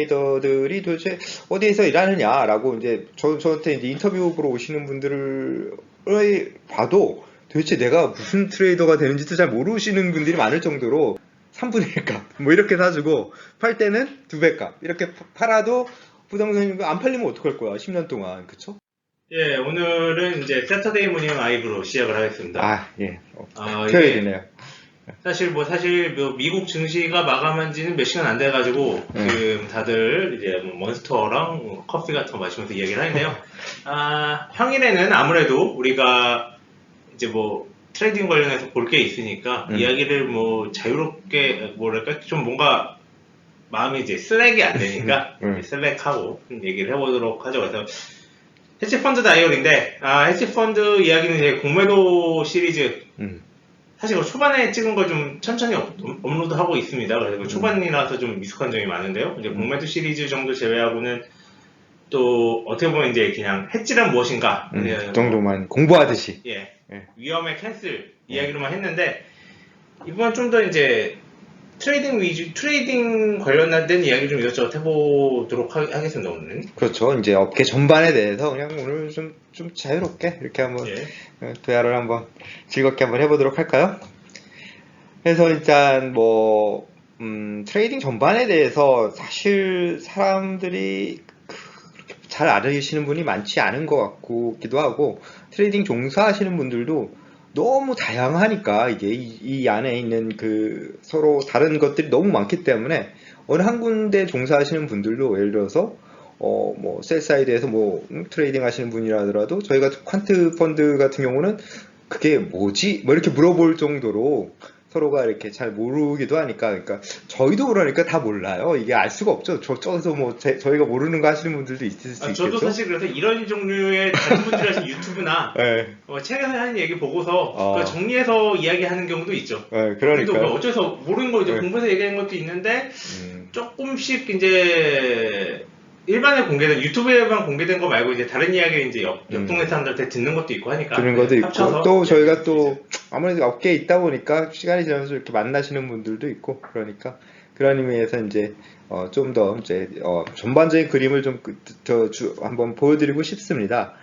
트레이더들이 도대체 어디에서 일하느냐라고 이제 저, 저한테 이제 인터뷰 보러 오시는 분들을 봐도 도대체 내가 무슨 트레이더가 되는지도 잘 모르시는 분들이 많을 정도로 3분의 1값 뭐 이렇게 사주고 팔 때는 2배 값 이렇게 파- 팔아도 부동산이 안 팔리면 어떡할 거야 10년 동안 그쵸? 예, 오늘은 이제 세터데이 모닝 라이브로 시작을 하겠습니다. 아 예. 어, 아, 토요일이네요. 사실 뭐 사실 뭐 미국 증시가 마감한 지는 몇 시간 안 돼가지고 네. 지금 다들 이제 뭐 몬스터랑 뭐 커피 같은 거 마시면서 이야기를 하는데요. 아, 평일에는 아무래도 우리가 이제 뭐 트레이딩 관련해서 볼 게 있으니까 음. 이야기를 뭐 자유롭게 뭐랄까 좀 뭔가 마음이 이제 슬랙이 안 되니까 음. 슬랙하고 좀 얘기를 해보도록 하죠. 그래서 헤지펀드 다이얼인데 아, 헤지펀드 이야기는 이제 공매도 시리즈 음. 사실 이거 초반에 찍은 거좀 천천히 업, 업로드하고 있습니다. 그래서 음. 이거 초반이라서 좀 미숙한 점이 많은데요. 이제 공매도 시리즈 정도 제외하고는 또 어떻게 보면 이제 그냥 해지란 무엇인가 음, 예, 그 정도만 공부하듯이 예, 예. 위험의 캔슬 이야기로만 했는데 이번 좀 더 이제 트레이딩 위주 트레이딩 관련된 이야기 좀 이것저것 해보도록 하, 겠습니다 오늘은. 그렇죠. 이제 업계 전반에 대해서 그냥 오늘 좀, 좀 자유롭게 이렇게 한번 예. 어, 대화를 한번 즐겁게 한번 해보도록 할까요? 그래서 일단 뭐, 음, 트레이딩 전반에 대해서 사실 사람들이 잘 알으시는 분이 많지 않은 것 같기도 하고, 트레이딩 종사하시는 분들도 너무 다양하니까 이게 이, 이 안에 있는 그 서로 다른 것들이 너무 많기 때문에 어느 한 군데 종사하시는 분들도 예를 들어서 어, 뭐, 셀 사이드에서 뭐, 음, 트레이딩 하시는 분이라 하더라도, 저희가 퀀트 펀드 같은 경우는 그게 뭐지? 뭐 이렇게 물어볼 정도로 서로가 이렇게 잘 모르기도 하니까, 그러니까, 저희도 그러니까 다 몰라요. 이게 알 수가 없죠. 저, 저에서 뭐, 제- 저희가 모르는 거 하시는 분들도 있을 수 아, 있겠죠. 저도 사실 그래서 이런 종류의 다른 분들이 하신 유튜브나 예, 어, 책에서 하는 얘기 보고서 어. 그걸 정리해서 이야기하는 경우도 있죠. 예, 그래도 뭐. 어째서 모르는 거 이제 네. 공부해서 얘기하는 것도 있는데 음, 조금씩 이제 일반에 공개된 유튜브에만 공개된 거 말고 이제 다른 이야기를 이제 옆, 옆 음. 동네 사람들한테 듣는 것도 있고 하니까 그런 것도 네, 있고, 합쳐서 또 저희가 이야기할 수 또, 있어요. 아무래도 업계에 있다 보니까 시간이 지나면서 이렇게 만나시는 분들도 있고, 그러니까, 그런 의미에서 이제, 어, 좀 더, 이제, 어, 전반적인 그림을 좀, 그, 한번 보여드리고 싶습니다.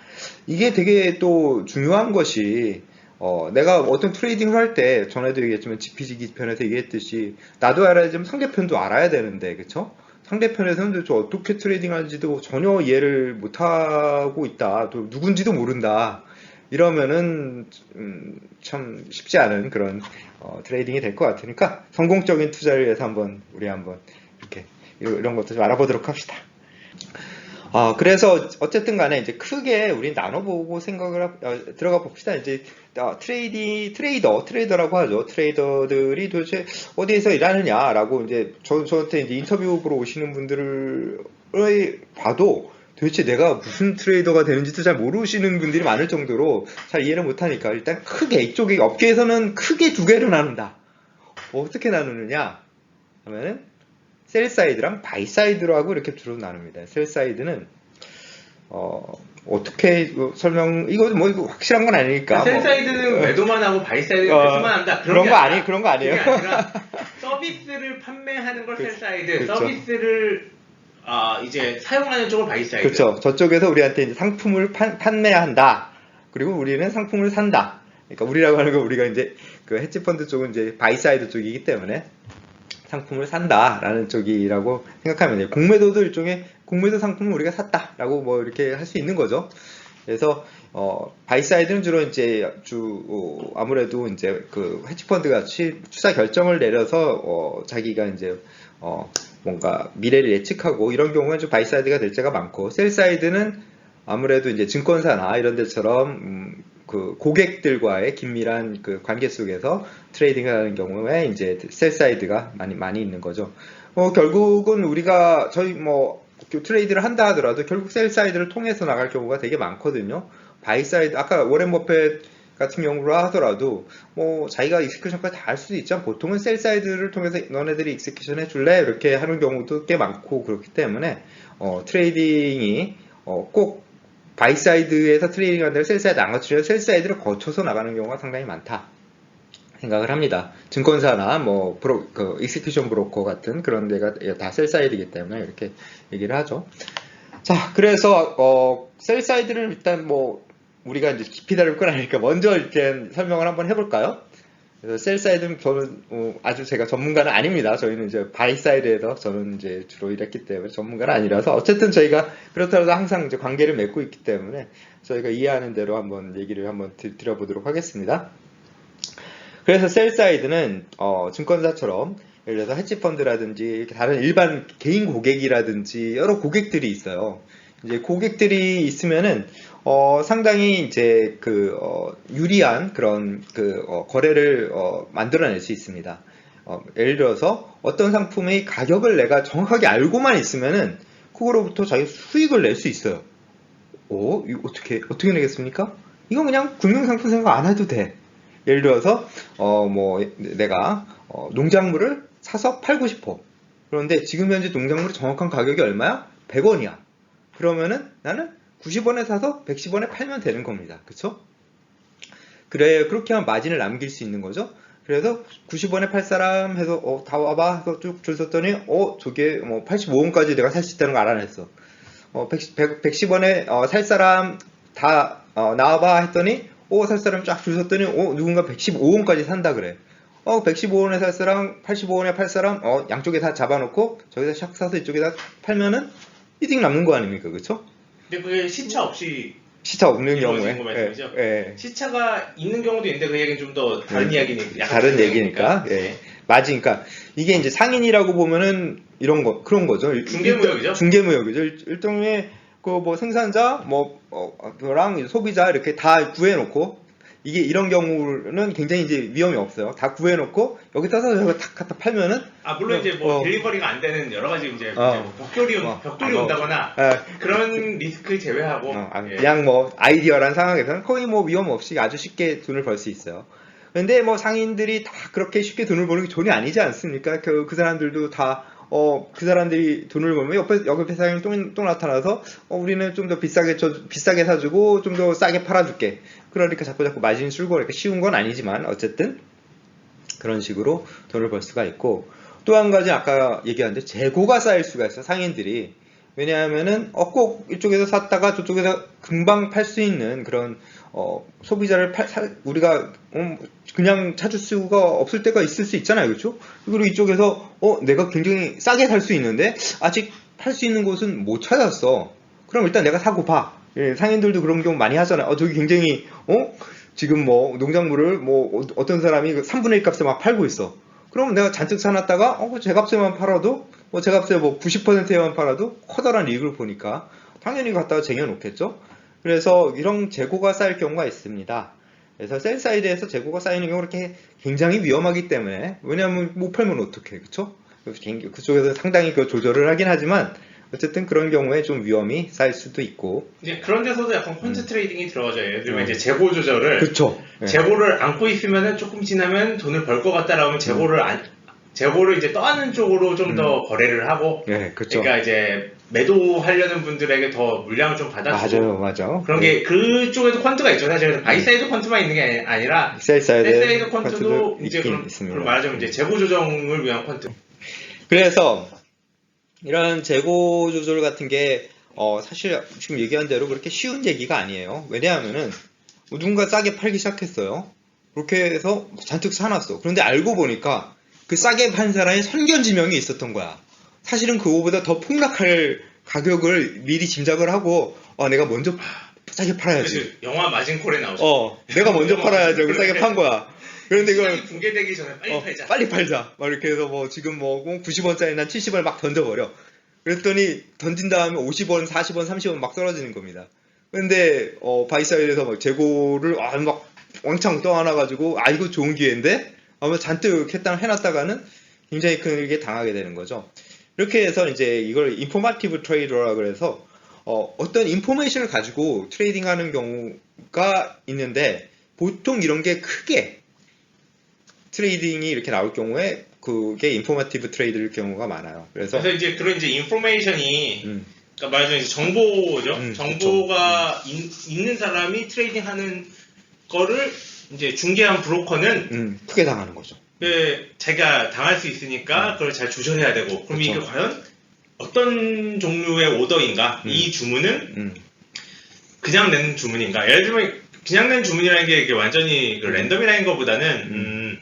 이게 되게 또 중요한 것이, 어, 내가 어떤 트레이딩을 할 때, 전에도 얘기했지만, GPG 편에서 얘기했듯이, 나도 알아야지만 상대편도 알아야 되는데, 그쵸? 상대편에서는 저 어떻게 트레이딩 하는지도 전혀 이해를 못하고 있다. 또 누군지도 모른다. 이러면은 음, 참 쉽지 않은 그런 어, 트레이딩이 될 것 같으니까 성공적인 투자를 위해서 한번 우리 한번 이렇게 이런, 것도 좀 알아보도록 합시다. 아 그래서 어쨌든 간에 이제 크게 우리 나눠보고 생각을 하- 어, 들어가 봅시다. 이제 어, 트레이디 트레이더 트레이더라고 하죠. 트레이더들이 도대체 어디에서 일하느냐라고 이제 저, 저한테 이제 인터뷰 보러 오시는 분들을 봐도 도대체 내가 무슨 트레이더가 되는지도 잘 모르시는 분들이 많을 정도로 잘 이해를 못하니까 일단 크게 이쪽에 업계에서는 크게 두 개로 나눈다. 어떻게 나누느냐 하면은 셀 사이드랑 바이 사이드로 하고 이렇게 주로 나눕니다. 셀 사이드는 어 어떻게 설명 이거 뭐 이거 확실한 건 아니니까 뭐, 셀사이드는 매도만 하고 바이사이드는 어, 매수만 한다. 그런 게거 아니라 아니 그런 거 아니에요. 서비스를 판매하는 걸 그쵸. 셀사이드, 그쵸. 서비스를 아, 이제 사용하는 쪽을 바이사이드. 그렇죠. 저쪽에서 우리한테 이제 상품을 판, 판매한다. 그리고 우리는 상품을 산다. 그러니까 우리라고 하는 건 우리가 이제 그 헤지 펀드 쪽은 이제 바이사이드 쪽이기 때문에 상품을 산다라는 쪽이라고 생각하면 돼요. 공매도도 일종의 공매도 상품을 우리가 샀다라고 뭐 이렇게 할 수 있는 거죠. 그래서 어 바이사이드는 주로 이제 주 어, 아무래도 이제 그 헤지펀드 같이 투자 결정을 내려서 어 자기가 이제 어 뭔가 미래를 예측하고 이런 경우는 좀 바이사이드가 될 때가 많고 셀사이드는 아무래도 이제 증권사나 이런 데처럼 음, 그 고객들과의 긴밀한 그 관계 속에서 트레이딩을 하는 경우에 이제 셀사이드가 많이 많이 있는 거죠. 어 결국은 우리가 저희 뭐 트레이드를 한다 하더라도 결국 셀사이드를 통해서 나갈 경우가 되게 많거든요. 바이사이드 아까 워렌 버핏 같은 경우로 하더라도 뭐 자기가 익스큐션까지 다 할 수도 있지만 보통은 셀사이드를 통해서 너네들이 익스큐션 해줄래 이렇게 하는 경우도 꽤 많고 그렇기 때문에 어, 트레이딩이 어, 꼭 바이사이드에서 트레이딩 한다고 셀사이드 안 거치려 셀사이드를 거쳐서 나가는 경우가 상당히 많다. 생각을 합니다. 증권사나 뭐 브로 그 익스큐션 브로커 같은 그런 데가 다 셀사이드이기 때문에 이렇게 얘기를 하죠. 자, 그래서 어 셀사이드를 일단 뭐 우리가 이제 깊이 다룰 건 아니니까 먼저 일단 설명을 한번 해볼까요? 그래서 셀사이드는 저는 어, 아주 제가 전문가는 아닙니다. 저희는 이제 바이사이드에서 저는 이제 주로 일했기 때문에 전문가는 아니라서 어쨌든 저희가 그렇더라도 항상 이제 관계를 맺고 있기 때문에 저희가 이해하는 대로 한번 얘기를 한번 드- 드려보도록 하겠습니다. 그래서 셀사이드는 어, 증권사처럼 예를 들어서 헤지펀드라든지 다른 일반 개인 고객이라든지 여러 고객들이 있어요. 이제 고객들이 있으면은 어, 상당히 이제 그 어, 유리한 그런 그 어, 거래를 어, 만들어낼 수 있습니다. 어, 예를 들어서 어떤 상품의 가격을 내가 정확하게 알고만 있으면은 그거로부터 자기 수익을 낼 수 있어요. 오, 이거 어떻게 어떻게 내겠습니까? 이거 그냥 금융상품 생각 안 해도 돼. 예를 들어서 어 뭐 내가 어, 농작물을 사서 팔고 싶어. 그런데 지금 현재 농작물의 정확한 가격이 얼마야? 100원이야. 그러면은 나는 90원에 사서 110원에 팔면 되는 겁니다. 그쵸? 그래 그렇게 하면 마진을 남길 수 있는 거죠. 그래서 90원에 팔 사람 해서 어, 다 와봐 해서 쭉 줄 섰더니 어 저게 뭐 85원까지 내가 살 수 있다는 걸 알아냈어. 어 110, 110 원에 살 사람 다 어, 나와봐 했더니 오 살 사람 쫙 줄 섰더니 어 누군가 115원까지 산다 그래. 어 115원에 살 사람 85원에 팔 사람 어 양쪽에 다 잡아놓고 저기다 샥 사서 이쪽에다 팔면은 이득 남는 거 아닙니까 그쵸? 근데 그게 시차 없이 시차 없는 경우에 거 말씀이죠? 예, 예. 시차가 있는 경우도 있는데 그 얘기는 좀 더 다른 음, 이야기니까. 다른 얘기니까 예. 맞으니까 그러니까 이게 이제 상인이라고 보면은 이런 거 그런 거죠. 일- 중개무역이죠? 중개무역이죠. 일- 일종의 그 뭐 생산자 뭐랑 소비자 이렇게 다 구해놓고 이게 이런 경우는 굉장히 이제 위험이 없어요. 다 구해놓고 여기 따서 여기 탁 갖다 팔면은 아 물론 이제 뭐 어. 딜리버리가 안 되는 여러 가지 이제, 어. 이제 뭐 벽돌이 온- 어. 벽돌이 어. 온다거나 예, 그런 리스크 제외하고 어, 아, 예. 그냥 뭐 아이디어란 상황에서는 거의 뭐 위험 없이 아주 쉽게 돈을 벌 수 있어요. 근데 뭐 상인들이 다 그렇게 쉽게 돈을 버는 게 전혀 아니지 않습니까? 그, 그 사람들도 다, 어, 그 사람들이 돈을 벌면 옆에, 옆에 사장님 또, 또 나타나서, 어, 우리는 좀 더 비싸게, 쳐, 비싸게 사주고 좀 더 싸게 팔아줄게. 그러니까 자꾸 자꾸 마진 술고 그러니까 쉬운 건 아니지만, 어쨌든, 그런 식으로 돈을 벌 수가 있고, 또 한 가지 아까 얘기한 대로 재고가 쌓일 수가 있어요, 상인들이. 왜냐하면은, 어, 꼭 이쪽에서 샀다가 저쪽에서 금방 팔 수 있는 그런, 어, 소비자를 팔, 사- 우리가, 음, 그냥 찾을 수가 없을 때가 있을 수 있잖아요. 그렇죠? 그리고 이쪽에서, 어, 내가 굉장히 싸게 살 수 있는데, 아직 팔 수 있는 곳은 못 찾았어. 그럼 일단 내가 사고 봐. 예, 상인들도 그런 경우 많이 하잖아요. 어, 저기 굉장히, 어? 지금 뭐, 농작물을 뭐, 어- 어떤 사람이 3분의 1 값에 막 팔고 있어. 그럼 내가 잔뜩 사놨다가, 어, 제 값에만 팔아도, 뭐, 제 값에 뭐 90%에만 팔아도 커다란 이익을 보니까, 당연히 갖다가 쟁여놓겠죠? 그래서 이런 재고가 쌓일 경우가 있습니다. 그래서 셀사이드에서 재고가 쌓이는 경우 이렇게 굉장히 위험하기 때문에, 왜냐하면 못 팔면 어떡해, 그쵸? 그쪽에서 상당히 그 조절을 하긴 하지만, 어쨌든 그런 경우에 좀 위험이 쌓일 수도 있고, 이제 그런 데서도 약간 콘트 트레이딩이 들어가죠. 예를 들면 음. 이제 재고 조절을 그쵸? 예. 재고를 안고 있으면은 조금 지나면 돈을 벌 것 같다라면 재고를 안 재고를 이제 떠안는 쪽으로 좀 더 거래를 하고 예, 그쵸. 그러니까 이제 매도하려는 분들에게 더 물량을 좀 받아주고 맞아요, 맞아. 그런 게 그쪽에도 퀀트가 있죠. 사실 바이 사이드 퀀트만 있는 게 아니- 아니라 셀 사이드 셀사이드 퀀트도 퀀트도 이제 있긴 그런, 있습니다. 그런 말하자면 이제 재고 조정을 위한 퀀트. 그래서 이런 재고 조절 같은 게 어, 사실 지금 얘기한 대로 그렇게 쉬운 얘기가 아니에요. 왜냐하면은 누군가 싸게 팔기 시작했어요. 그렇게 해서 잔뜩 사놨어. 그런데 알고 보니까 그 싸게 판 사람이 선견지명이 있었던 거야. 사실은 그거보다 더 폭락할 가격을 미리 짐작을 하고 어, 내가 먼저 싸게 팔아야지. 영화 마진콜에 나오죠. 어, 내가 먼저 팔아야지. 그래서 싸게 판 거야. 그런데 이걸 붕괴되기 전에 빨리 어, 팔자. 빨리 팔자. 막 이렇게 해서 뭐 지금 뭐 90원짜리 난 70원 막 던져버려. 그랬더니 던진 다음에 50원, 40원, 30원 막 떨어지는 겁니다. 근데 어, 바이사이드에서 막 재고를 아, 막 왕창 떠안아가지고 아 이거 좋은 기회인데 아마 잔뜩 했다 해놨다가는 굉장히 크게 당하게 되는 거죠. 이렇게 해서 이제 이걸 인포마티브 트레이더라 그래서 어, 어떤 인포메이션을 가지고 트레이딩하는 경우가 있는데 보통 이런 게 크게 트레이딩이 이렇게 나올 경우에 그게 인포마티브 트레이드일 경우가 많아요. 그래서 그래서 이제 그런 이제 인포메이션이 음, 그러니까 말하자면 이제 정보죠. 음, 정보가 있, 는 사람이 트레이딩하는 거를 이제 중개한 브로커는 음, 크게 당하는 거죠. 그 자기가 당할 수 있으니까 그걸 잘 조절해야 되고 그럼 이게 음. 그쵸. 과연 어떤 종류의 오더인가 음. 이 주문은 음, 그냥 낸 주문인가 예를 들면 그냥 낸 주문이라는 게 이게 완전히 그 랜덤이라는 것보다는 음,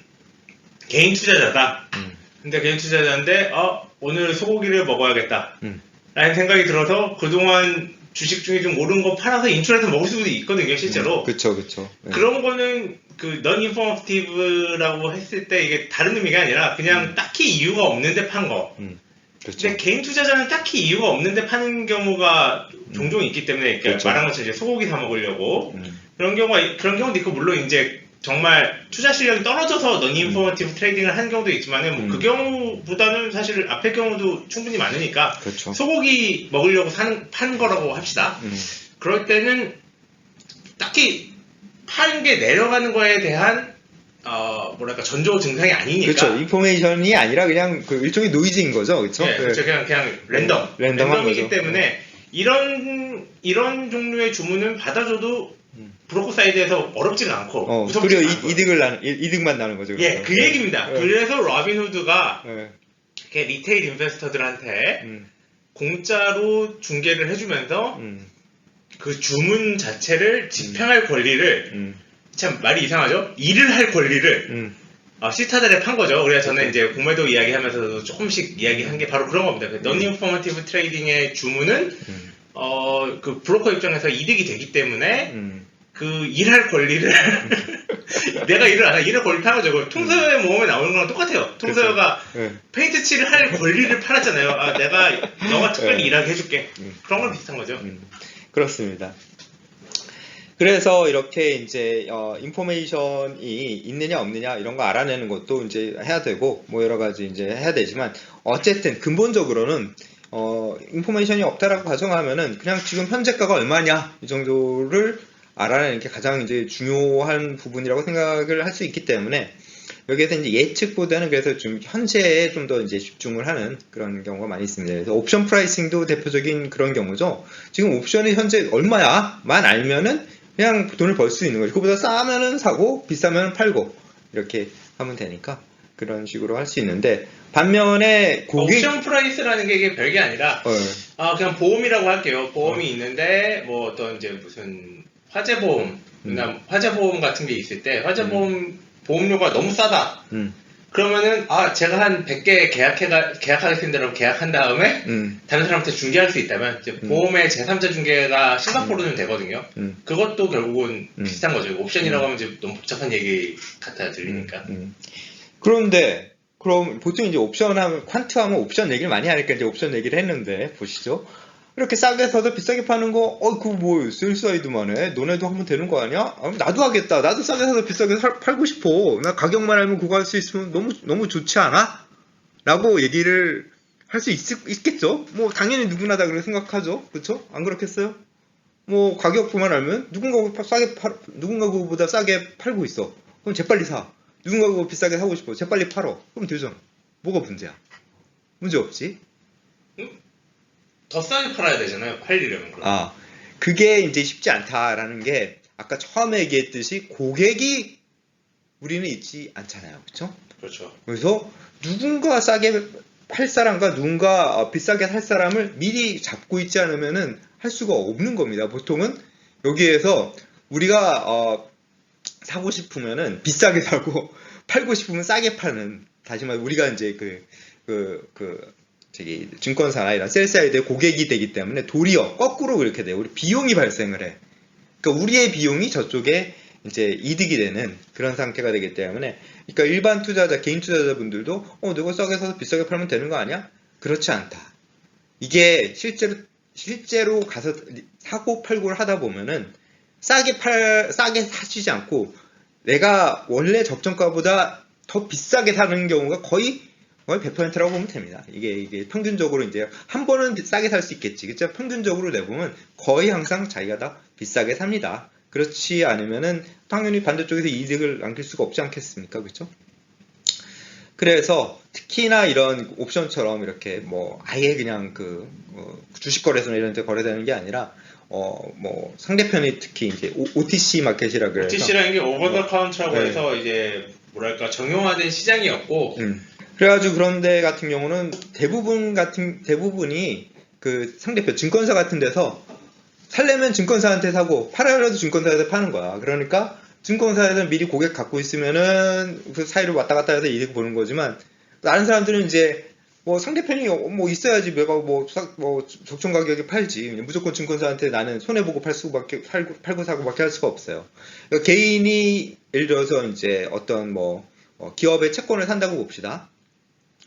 개인 투자자다 음, 근데 개인 투자자인데 어 오늘 소고기를 먹어야겠다 음. 라는 생각이 들어서 그동안 주식 중에 좀 오른 거 팔아서 인출해서 먹을 수도 있거든요 실제로 그쵸, 그쵸. 네. 그런 거는 그 non informative라고 했을 때 이게 다른 의미가 아니라 그냥 딱히 이유가 없는데 판 거. 그렇죠. 근데 개인 투자자는 딱히 이유가 없는데 파는 경우가 종종 있기 때문에 이렇게 그렇죠. 말한 것처럼 이제 소고기 사 먹으려고 음, 그런 경우가 그런 경우도 있고 물론 이제 정말 투자 실력이 떨어져서 non informative 트레이딩을 하는 경우도 있지만은 뭐그 음. 경우보다는 사실 앞의 경우도 충분히 많으니까 그렇죠. 소고기 먹으려고 사는 파는 거라고 합시다. 음, 그럴 때는 딱히 파는 게 내려가는 거에 대한 어 뭐랄까 전조 증상이 아니니까 그렇죠. 인포메이션이 아니라 그냥 그 일종의 노이즈인 거죠. 그렇죠? 예, 그렇죠. 그냥 그냥 랜덤 랜덤한 랜덤이기 거죠. 때문에 이런 이런 종류의 주문은 받아줘도 음. 브로커 사이드에서 어렵지가 않고 어, 않고요. 이, 이득을 나는 이- 이득만 나는 거죠. 예, 그래서. 그 얘기입니다. 예. 그래서 로빈후드가 예, 이렇게 리테일 인베스터들한테 음, 공짜로 중개를 해주면서 음, 그 주문 자체를 집행할 권리를 음, 참 말이 이상하죠? 일을 할 권리를 음, 어, 시타들에 판 거죠. 우리가 저는 그렇죠. 이제 공매도 이야기하면서도 조금씩 이야기한 게 바로 그런 겁니다. 그 non informative 트레이딩의 주문은 음, 어, 그 브로커 입장에서 이득이 되기 때문에 음. 그 일할 권리를 내가 일을 안 해. 일할 권리 타는 거죠. 그 통서의 모험에 나오는 거랑 똑같아요. 통서가 예, 페인트 칠을 할 권리를 팔았잖아요. 아, 내가 너가 특별히 네. 일하게 해줄게. 음. 그런 걸 비슷한 거죠. 음, 그렇습니다. 그래서 이렇게 이제 어, 인포메이션이 있느냐 없느냐 이런 거 알아내는 것도 이제 해야 되고 뭐 여러 가지 이제 해야 되지만 어쨌든 근본적으로는 어, 인포메이션이 없다라고 가정하면은 그냥 지금 현재가가 얼마냐 이 정도를 알아내는 게 가장 이제 중요한 부분이라고 생각을 할 수 있기 때문에 여기에서 이제 예측보다는 그래서 좀 현재에 좀 더 이제 집중을 하는 그런 경우가 많이 있습니다. 그래서 옵션 프라이싱도 대표적인 그런 경우죠. 지금 옵션이 현재 얼마야만 알면은 그냥 돈을 벌 수 있는 거죠. 그보다 싸면은 사고 비싸면 팔고 이렇게 하면 되니까 그런 식으로 할 수 있는데 반면에 고객 옵션 프라이스라는 게 이게 별게 아니라 어, 아 그냥 보험이라고 할게요. 보험이 있는데 뭐 어떤 이제 무슨 화재 보험, 나 화재 보험 같은 게 있을 때 화재 보험 보험료가 너무 싸다. 음, 그러면은 아 제가 한 100개 계약해가 계약하겠습니다라고 계약한 다음에 음, 다른 사람한테 중개할 수 있다면 이제 음. 보험의 제3자 중개가 싱가포르는 되거든요. 음. 그것도 결국은 음. 비슷한 거죠. 옵션이라고 하면 이제 너무 복잡한 얘기 같아 들리니까. 음, 음. 그런데 그럼 보통 이제 옵션 하면 퀀트 하면 옵션 얘기를 많이 하니까 이제 옵션 얘기를 했는데 보시죠. 이렇게 싸게 사서 비싸게 파는 거, 어, 그거 뭐, 셀사이드만 해? 너네도 하면 되는 거 아니야? 아, 나도 하겠다. 나도 싸게 사서 비싸게 살- 팔고 싶어. 나 가격만 알면 그거 할 수 있으면 너무, 너무 좋지 않아? 라고 얘기를 할 수 있겠죠? 뭐, 당연히 누구나 다 그렇게 생각하죠. 그쵸? 안 그렇겠어요? 뭐, 가격만 알면 누군가 싸게 팔, 누군가 그거보다 싸게 팔고 있어. 그럼 재빨리 사. 누군가 그거 비싸게 사고 싶어. 재빨리 팔어. 그럼 되잖아. 뭐가 문제야? 문제 없지? 더 싸게 팔아야 되잖아요. 팔리려면. 그럼. 아, 그게 이제 쉽지 않다라는 게 아까 처음에 얘기했듯이 고객이 우리는 있지 않잖아요. 그렇죠? 그렇죠. 그래서 누군가 싸게 팔 사람과 누군가 어, 비싸게 살 사람을 미리 잡고 있지 않으면은 할 수가 없는 겁니다. 보통은 여기에서 우리가 어, 사고 싶으면은 비싸게 사고 팔고 싶으면 싸게 파는 다시 말해 우리가 이제 그 그, 그, 저기, 증권사나 이런 셀사이드의 고객이 되기 때문에 도리어 거꾸로 그렇게 돼요. 우리 비용이 발생을 해. 그러니까 우리의 비용이 저쪽에 이제 이득이 되는 그런 상태가 되기 때문에 그러니까 일반 투자자, 개인 투자자분들도 어, 내가 싸게 사서 비싸게 팔면 되는 거 아니야? 그렇지 않다. 이게 실제로 실제로 가서 사고 팔고를 하다 보면은 싸게 팔 싸게 사시지 않고 내가 원래 적정가보다 더 비싸게 사는 경우가 거의 거의 100%라고 보면 됩니다. 이게 이게 평균적으로 이제 한 번은 비- 싸게 살 수 있겠지. 그죠? 평균적으로 내보면 거의 항상 자기가 다 비싸게 삽니다. 그렇지 않으면은 당연히 반대쪽에서 이득을 남길 수가 없지 않겠습니까? 그렇죠? 그래서 특히나 이런 옵션처럼 이렇게 뭐 아예 그냥 그 어, 주식 거래소나 이런 데 거래되는 게 아니라 어 뭐 상대편이 특히 이제 O, t c 마켓이라 그래서 OTC라는 게 오버 더 카운트라고 네. 해서 이제 뭐랄까 정형화된 시장이었고 음. 그래가지고 그런데 같은 경우는 대부분 같은 대부분이 그 상대편 증권사 같은 데서 살려면 증권사한테 사고 팔아라도 증권사에서 파는 거야. 그러니까 증권사에서 미리 고객 갖고 있으면은 그 사이를 왔다 갔다 해서 이득 보는 거지만 다른 사람들은 이제 뭐 상대편이 뭐 있어야지 내가 뭐, 사- 뭐 적정 가격에 팔지 무조건 증권사한테 나는 손해 보고 팔 수밖에 팔고, 팔고 사고밖에 할 수가 없어요. 그러니까 개인이 예를 들어서 이제 어떤 뭐 어, 기업의 채권을 산다고 봅시다.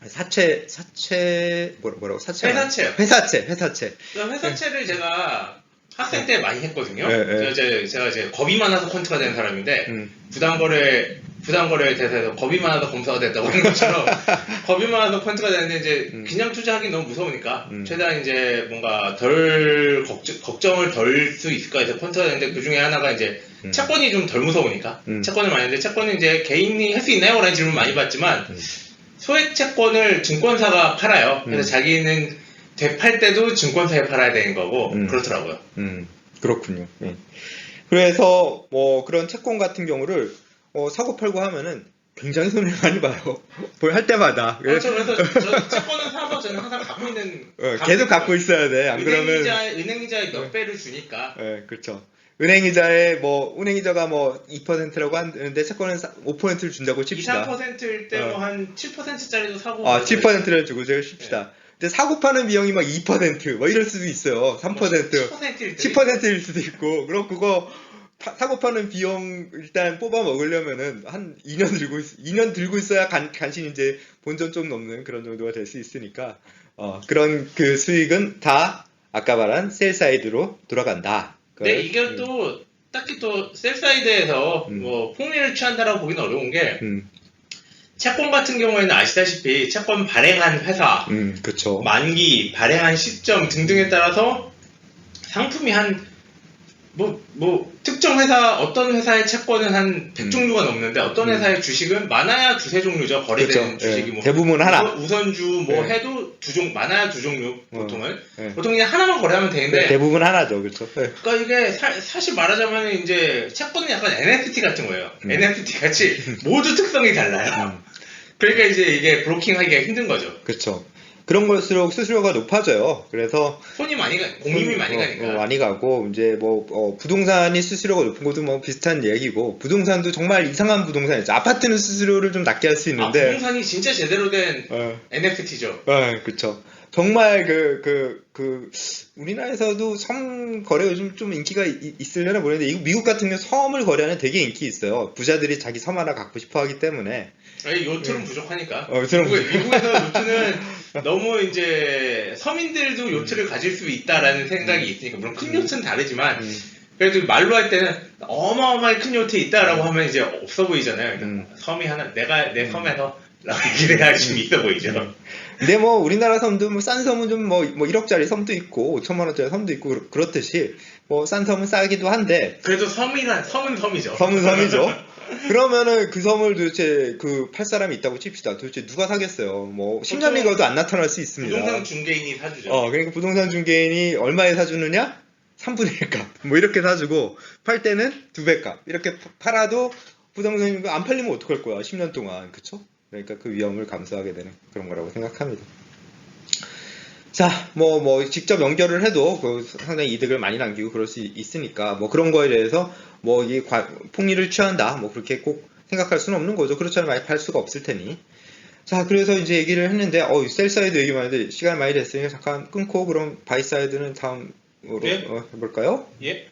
사채 사채 뭐라- 뭐라고 사채. 회사채 회사채 그래서 회사채를 제가 학생 때 많이 했거든요. 네, 네. 제가, 이제, 제가 이제 겁이 많아서 컨트가 된 사람인데 음, 부당거래 부당거래에 대해서 겁이 많아서 검사가 됐다고 하는 것처럼 겁이 많아서 컨트가 되는데 이제 음. 그냥 투자하기 너무 무서우니까 음. 최대한 이제 뭔가 덜 걱정, 걱정을 덜 수 있을까 해서 컨트가 되는데 그 중에 하나가 이제 음. 채권이 좀 덜 무서우니까 음. 채권을 많이 했는데 채권은 이제 개인이 할 수 있나요? 라는 질문 많이 받지만 음. 소액 채권을 증권사가 팔아요. 그래서 음. 자기는 되팔 때도 증권사에 팔아야 되는 거고 음. 그렇더라고요. 음, 그렇군요. 예. 그래서 뭐 그런 채권 같은 경우를 어, 사고 팔고 하면은 굉장히 손해를 많이 봐요. 볼 할 때마다. 그렇죠. 그래서 저 채권은 사서 저는 항상 갖고 있는 어, 계속 갖고 있어야 돼. 안 그러면 은행이자 은행 이자의 몇 배를 주니까 예, 그렇죠. 은행이자에 뭐 은행이자가 뭐 2%라고 하는데 채권은 5%를 준다고 2, 칩시다. 3%일 때뭐 어. 한 7%짜리도 사고 아, 7%를 주고 제가 칩시다. 근데 사고 파는 비용이 막 2%뭐 이럴 수도 있어요. 3%. 10%일 때 10%일 수도 있고 그럼 그거 파- 사고 파는 비용 일단 뽑아 먹으려면은 한 2년 들고 있, 2년 들고 있어야 간, 간신히 이제 본전 좀 넘는 그런 정도가 될 수 있으니까 어, 그런 그 수익은 다 아까 말한 셀 사이드로 돌아간다. 근데 이게 또 딱히 또 셀사이드에서 음. 뭐 풍미를 취한다라고 보기는 어려운 게 음, 채권 같은 경우에는 아시다시피 채권 발행한 회사 음, 그쵸. 만기, 발행한 시점 등등에 따라서 상품이 한, 뭐, 뭐, 특정 회사, 어떤 회사의 채권은 한 100종류가 넘는데, 어떤 음. 회사의 주식은 많아야 두세 종류죠. 거래되는 그쵸. 주식이 예, 뭐. 대부분 하나. 우선, 주뭐 네. 해도 두 종, 많아야 두 종류, 어. 보통은. 예. 보통 그냥 하나만 거래하면 되는데, 대부분 하나죠, 그렇죠. 그러니까 이게 사, 실 말하자면 이제 채권은 약간 NFT 같은 거예요. 음. NFT 같이 모두 특성이 달라요. 음, 그러니까 이제 이게 브로킹 하기가 힘든 거죠. 그렇죠. 그런 걸수록 수수료가 높아져요. 그래서 손이 많이 가, 공임이 많이 어, 가니까. 어, 많이 가고 이제 뭐 어, 부동산이 수수료가 높은 것도 뭐 비슷한 얘기고 부동산도 정말 이상한 부동산이죠. 아파트는 수수료를 좀 낮게 할수 아, 있는데 부동산이 진짜 제대로 된 어, NFT죠. 어, 그렇죠. 정말 그 그 그 우리나라에서도 섬 거래 요즘 좀 인기가 이- 있으려나 모르겠는데 이거 미국 같은 경우 섬을 거래하는 되게 인기 있어요. 부자들이 자기 섬 하나 갖고 싶어 하기 때문에 아니, 요트는 부족하니까. 어, 요트는 미국, 미국에서 요트는 너무 이제 서민들도 요트를 가질 수 있다라는 생각이 있으니까 물론 큰 요트는 다르지만 음, 그래도 말로 할 때는 어마어마하게 큰 요트 있다라고 하면 이제 없어 보이잖아요. 그러니까 음. 섬이 하나 내가 내 섬에서 라고 얘기를 해야 좀 있어 보이죠. 근데 뭐 우리나라 섬도 뭐 싼 섬은 좀뭐 뭐 1억짜리 섬도 있고 5천만 원짜리 섬도 있고 그렇- 그렇듯이 뭐 싼 섬은 싸기도 한데 그래도 섬이란 섬은 섬이죠. 섬은 섬이죠. 그러면은 그 섬을 도대체 그 팔 사람이 있다고 칩시다. 도대체 누가 사겠어요? 뭐 10년 읽어도 안 나타날 수 있습니다. 부동산 중개인이 사주죠. 어, 그러니까 부동산 중개인이 얼마에 사주느냐? 3분의 1 값. 뭐 이렇게 사주고 팔 때는 2배 값. 이렇게 파- 팔아도 부동산이 안 팔리면 어떡할 거야? 10년 동안. 그쵸? 그러니까 그 위험을 감수하게 되는 그런 거라고 생각합니다. 자, 뭐, 뭐, 직접 연결을 해도 그 상당히 이득을 많이 남기고 그럴 수 있으니까 뭐 그런 거에 대해서 뭐이 폭리를 취한다. 뭐 그렇게 꼭 생각할 수는 없는 거죠. 그렇잖아요. 많이 팔 수가 없을 테니. 자, 그래서 이제 얘기를 했는데, 어, 셀사이드 얘기만 했는데, 시간 많이 됐으니까 잠깐 끊고, 그럼 바이사이드는 다음으로 예. 어, 해볼까요? 예.